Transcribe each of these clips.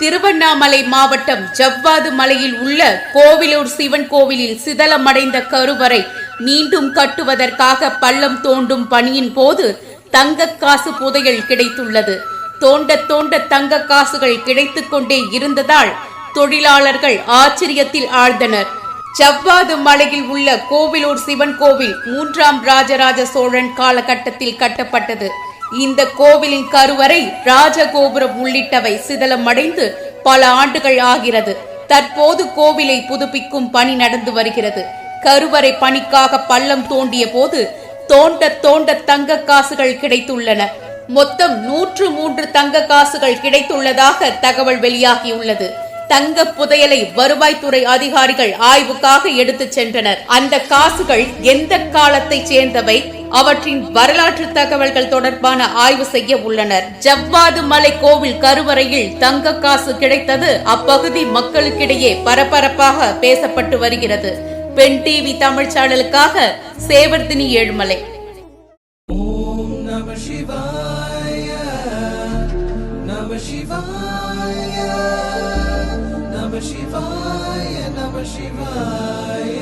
திருவண்ணாமலை மாவட்டம் ஜவ்வாது மலையில் உள்ள கோவிலூர் சிவன் கோவிலில் சிதலமடைந்த கருவறை மீண்டும் கட்டுவதற்காக பள்ளம் தோண்டும் பணியின் போது தங்க காசு புதையல் கிடைத்துள்ளது. தோண்ட தோண்ட தங்க காசுகள் கிடைத்து கொண்டே இருந்ததால் தொழிலாளர்கள் ஆச்சரியத்தில் ஆழ்ந்தனர். ஜவ்வாது மலையில் உள்ள கோவிலூர் சிவன் கோவில் மூன்றாம் ராஜராஜ சோழன் காலகட்டத்தில் கட்டப்பட்டது. இந்த கோவிலின் கருவறை ராஜகோபுரம் உள்ளிட்டவை சிதலமடைந்து பல ஆண்டுகள் ஆகிறது. தற்போது கோவிலை புதுப்பிக்கும் பணி நடந்து வருகிறது. கருவறை பணிக்காக பள்ளம் தோண்டிய போது தோண்ட தோண்ட தங்க காசுகள் கிடைத்துள்ளன. மொத்தம் நூற்று மூன்று தங்க காசுகள் கிடைத்துள்ளதாக தகவல் வெளியாகியுள்ளது. தங்க புதையலை வருவாய்த்துறை அதிகாரிகள் ஆய்வுக்காக எடுத்துச் சென்றனர். அந்த காசுகள் எந்த காலத்தை சேர்ந்தவை? அவற்றின் வரலாற்று தகவல்கள் தொடர்பான ஆய்வு செய்ய உள்ளனர். ஜவ்வாது மலை கோவில் கருவறையில் தங்க காசு கிடைத்தது அப்பகுதி மக்களுக்கிடையே பரபரப்பாக பேசப்பட்டு வருகிறது. பெண் டிவி தமிழ் சேனலுக்காக சேவர்தினி ஏழுமலை. ஓம் நம சிவாய நம சிவாய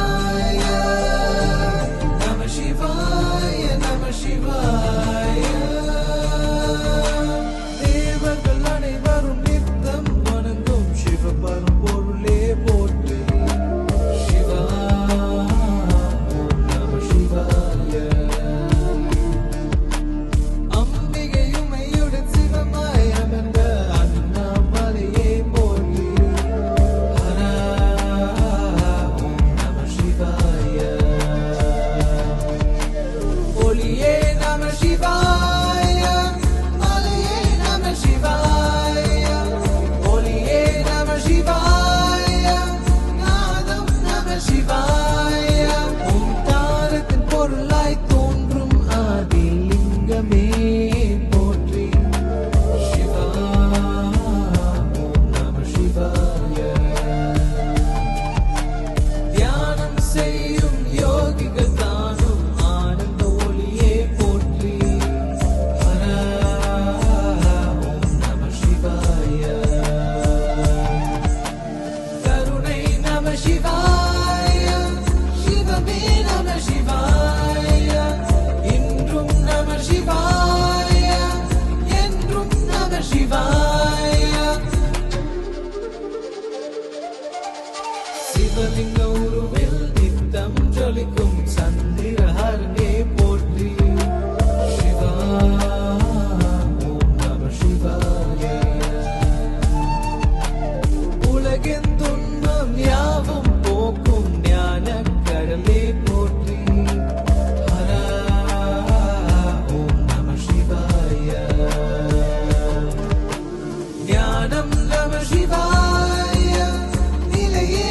சிவாய சிவலிங்க உருவில் நித்தம் ஜொலிக்கும் சந்தி ஞானம் நம சிவாய நிலையே